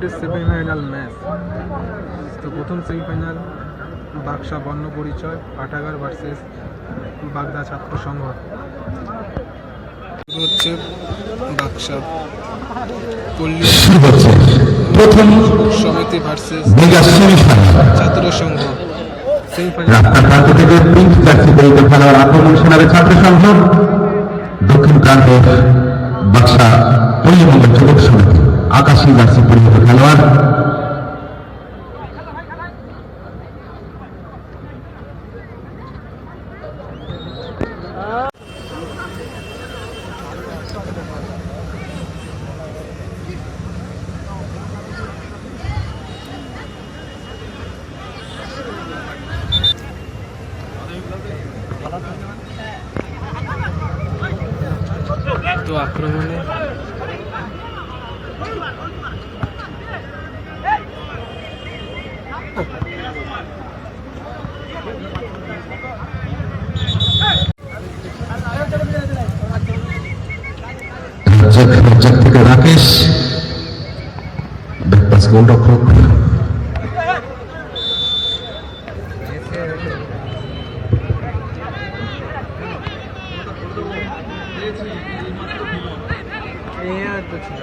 টুর্নামেন্টের semifinal match তো প্রথম সেমিফাইনাল বাক্সা বর্ণ পরিচয় পাঠাগার ভার্সেস বাগদা ছাত্র সংঘ। হচ্ছে বাক্সা পল্লী প্রথম সমিতি ভার্সেস ছাত্র সংঘ। রাস্তার প্রান্ত থেকে পিঙ্ক খেলোয়াড় আক্রমণ ছাত্র সংঘ। দক্ষিণ প্রান্তে বাক্সা পল্লীমঙ্গল যুবক সমিতি। আকাশী জার্সি পরিহিত খেলোয়াড় তো আক্রমণে থেকে রাকেশ ব্যাকপাস গোলরক্ষক এই আর তো ছিল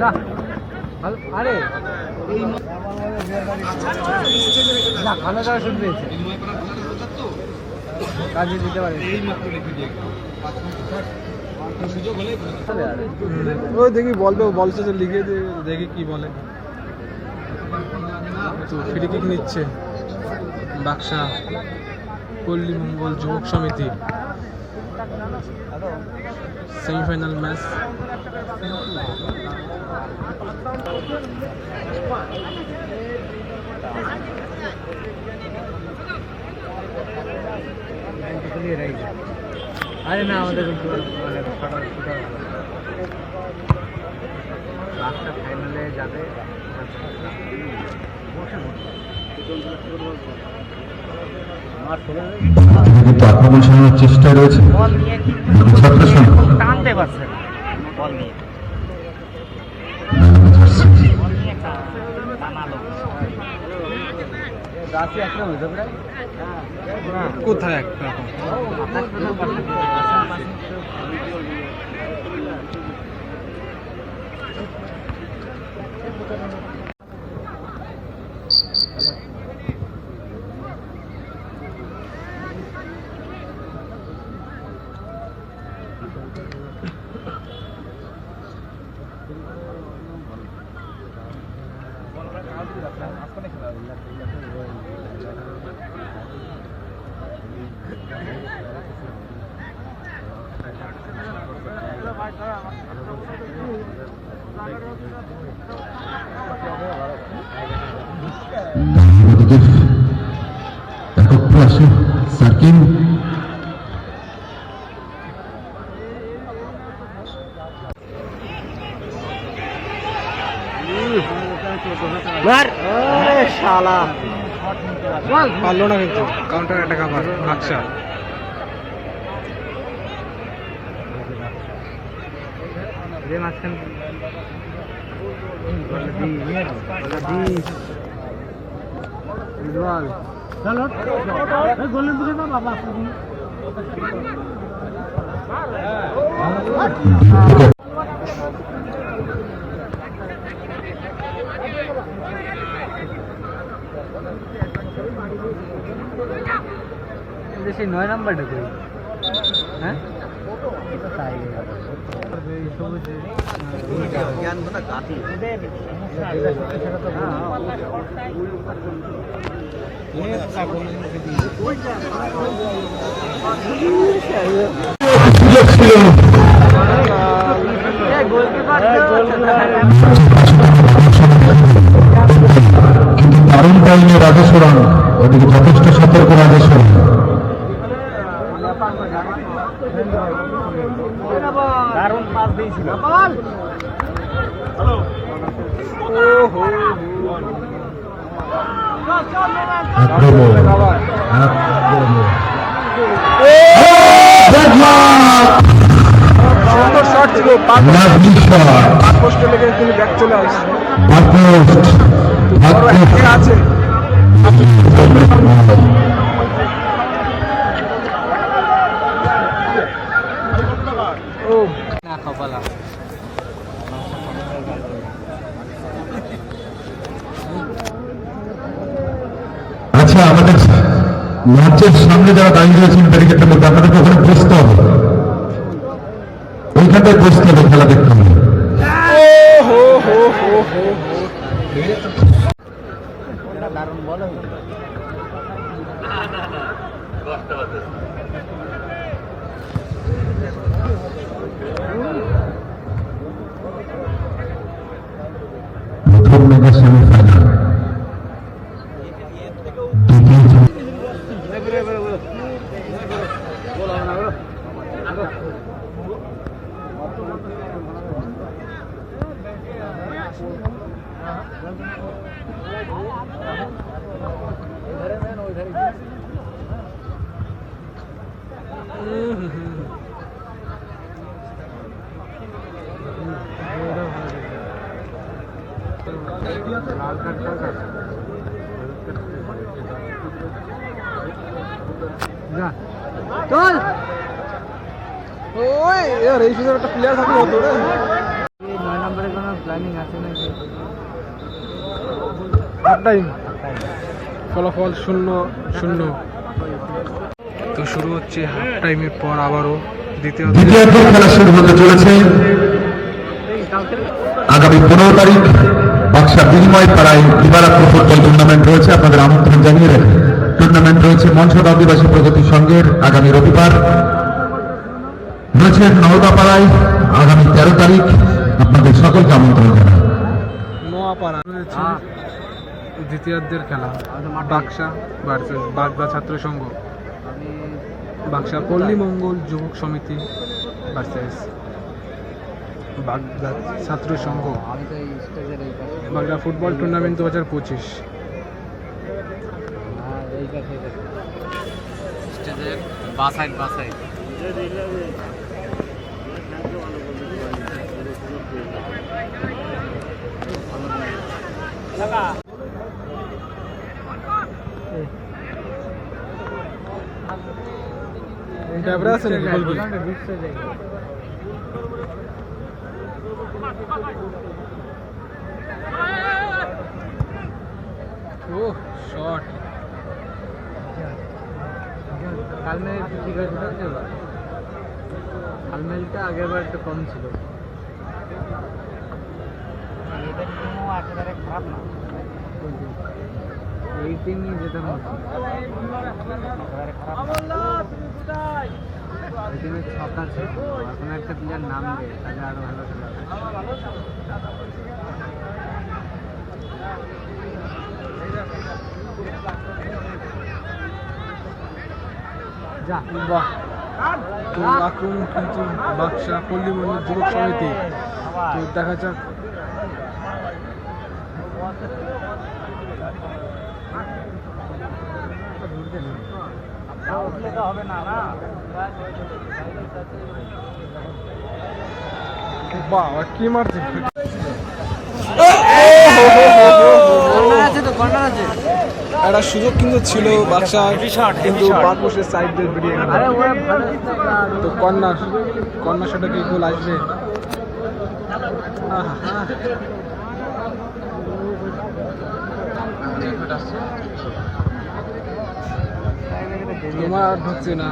না আরে না ভালো যাওয়া শুরু পেয়েছে কাজে দিতে পারে। ও দেখি বলবে বলছে যে লিখে দিয়ে দেখি কি বলে। তো ফ্রি কিক নিচ্ছে। বাক্সা, পল্লী মঙ্গল যুবক সমিতি। Semifinal match. আরে না আমাদের মানে লাস্টটা ফাইনালে যাবে কিন্তু আক্রমণ চেষ্টা রয়েছে বল নিয়ে ছাত্র টানতে পারছে না বল নিয়ে। কোথায় একটা? আকাশ পর্যন্ত একক প্রয়াসে সার্কিন শালা পারল না কিন্তু। কাউন্টার অ্যাটাক আবার। বাক্সা রে মাঝখান সেই নয় নাম্বারটা কই হ্যাঁ সুযোগ ছিল কিন্তু দারুণ পাইনি রাজেশ্বরণ ওদিকে যথেষ্ট সতর্ক রাজেশ্বরণ দারুণ পাস দিয়েছিল। আক্রমণ! সুন্দর শট ছিল পাক পোস্টে লেগে তিনি ব্যাক চলে আসছে আছে ও কপালা। আচ্ছা আমাদের মঞ্চের সামনে যারা দাঁড়িয়ে রয়েছেন ব্যারিকেডের মধ্যে আপনাদেরকে ওখানে বসতে হবে। ওইখানটায় বসতে হবে খেলা দেখতে হবে। হো হো হো হো দারুণ বলো। প্রথম মেগা সেমিফাইনাল দ্বিতীয় যা চল। ওই यार এই সুযোগ একটা প্লেয়ার থাকলে হতো রে। এই নয় নম্বরে কোনো প্ল্যানিং আছে নাকি? হাফ টাইম ফলাফল শূন্য শূন্য। তো শুরু হচ্ছে হাফ টাইমের পর আবারও দ্বিতীয় দ্বিতীয় খেলা শুরু হতে চলেছে। আগামী পনেরো তারিখ বাক্সা বিনিময় পাড়ায় দিবারাত্র ফুটবল টুর্নামেন্ট রয়েছে। আপনাদের আমন্ত্রণ জানিয়ে রাখি টুর্নামেন্ট রয়েছে মঞ্চদ আদিবাসী প্রগতি সংঘের আগামী রবিবার। রয়েছে নওদাপাড়ায় আগামী তেরো তারিখ। আপনাদের সকলকে আমন্ত্রণ জানাই। নোয়াপাড়া। রয়েছে দ্বিতীয়ার্ধের খেলা বাক্সা ভার্সেস বাগদা ছাত্র সংঘ। বাক্সা পল্লী মঙ্গল যুবক সমিতি ভার্সেস বাগদা ছাত্র সংঘ। বাগদা ফুটবল টুর্নামেন্ট দু হাজার পঁচিশ। হ্যাঁ ড্রাইভার আছে নাকি? বলবি শট কালমেল ঠিক আছে তো এবার কালমেলটা আগের বার একটু কম ছিল। খারাপ না। এই টিমই যেতে হচ্ছে এই টিমে ছক আছে। কোনো একটা প্লেয়ার নাম দেয় তাহলে আরও ভালো খেলা যা বাহ। তো আক্রমণ কিন্তু বাক্সা পল্লী যুবক সমিতি। তো দেখা যাক। হবে না না বাহ কি মারছে একটা সুযোগ কিন্তু ছিল বাক্সা কিন্তু বারকোষের সাইড দিয়ে বেরিয়ে গেল। তো কর্নার কর্নার শটে কি গোল আসবে। আহা, তোমার আর ঢুকছে না।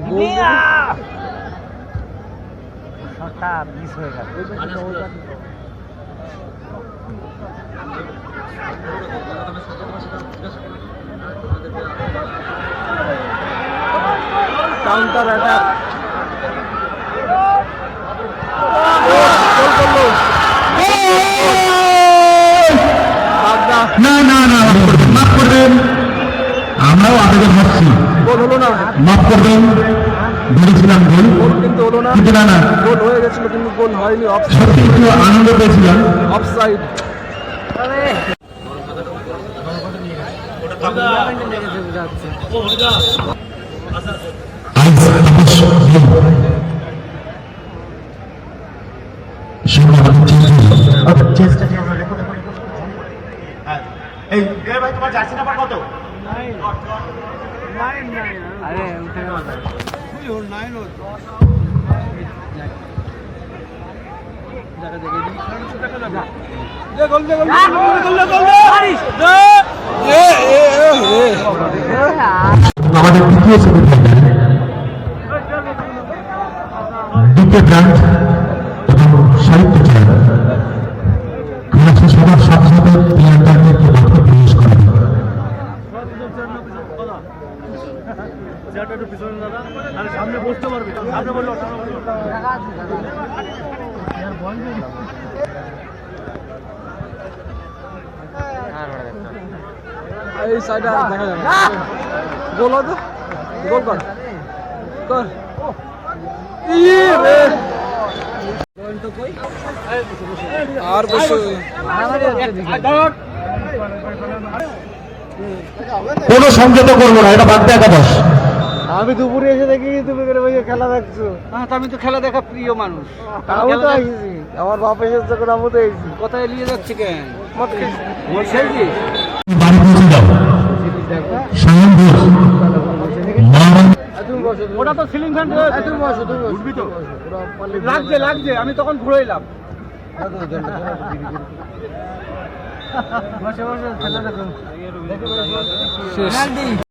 গোল শটটা মিস হয়ে গেল। কাউন্টার অ্যাটাক না না না মাফ করবেন আমরাও আবেদন হচ্ছি গোল হলো না। মাফ করবেন ভেবেছিলাম গোল কিন্তু হলো না। কিন্তু না না। হয়ে গেছিল কিন্তু গোল হয়নি অফ সত্যি একটু আনন্দ পেয়েছিলাম। অফসাইড চেষ্টা। তোমার জার্সি নাম্বার কত? আরে উঠে গেল। আমাদের তৃতীয় সেমিফাইনাল দ্বিতীয় ব্রাঞ্চ এবং সাহিত্য চায় সবার সাথে সাথে সামনে বসতে পারবি সামনে বলল টাকা আছে দাদা এই সাইডে দেখা যাবে গোল হতো গোল কর। কর। আর বসে কোনো সংযত করব না এটা বাদ একাদশ আমি দুপুরে এসে দেখি তুমি করে বসে খেলা দেখছ। হ্যাঁ আমি তো খেলা দেখা প্রিয় মানুষ। আমি তো আইছি আমার বাপ এসেছে যখন আমি তো আইছি কোথায় নিয়ে যাচ্ছি কেন? ওটা তো সিলিং ফ্যান তুমি বসো তুমি উঠবি তো? লাগছে লাগছে আমি তখন ঘুরে এলাম। বসে বসে খেলা দেখো। শেষ।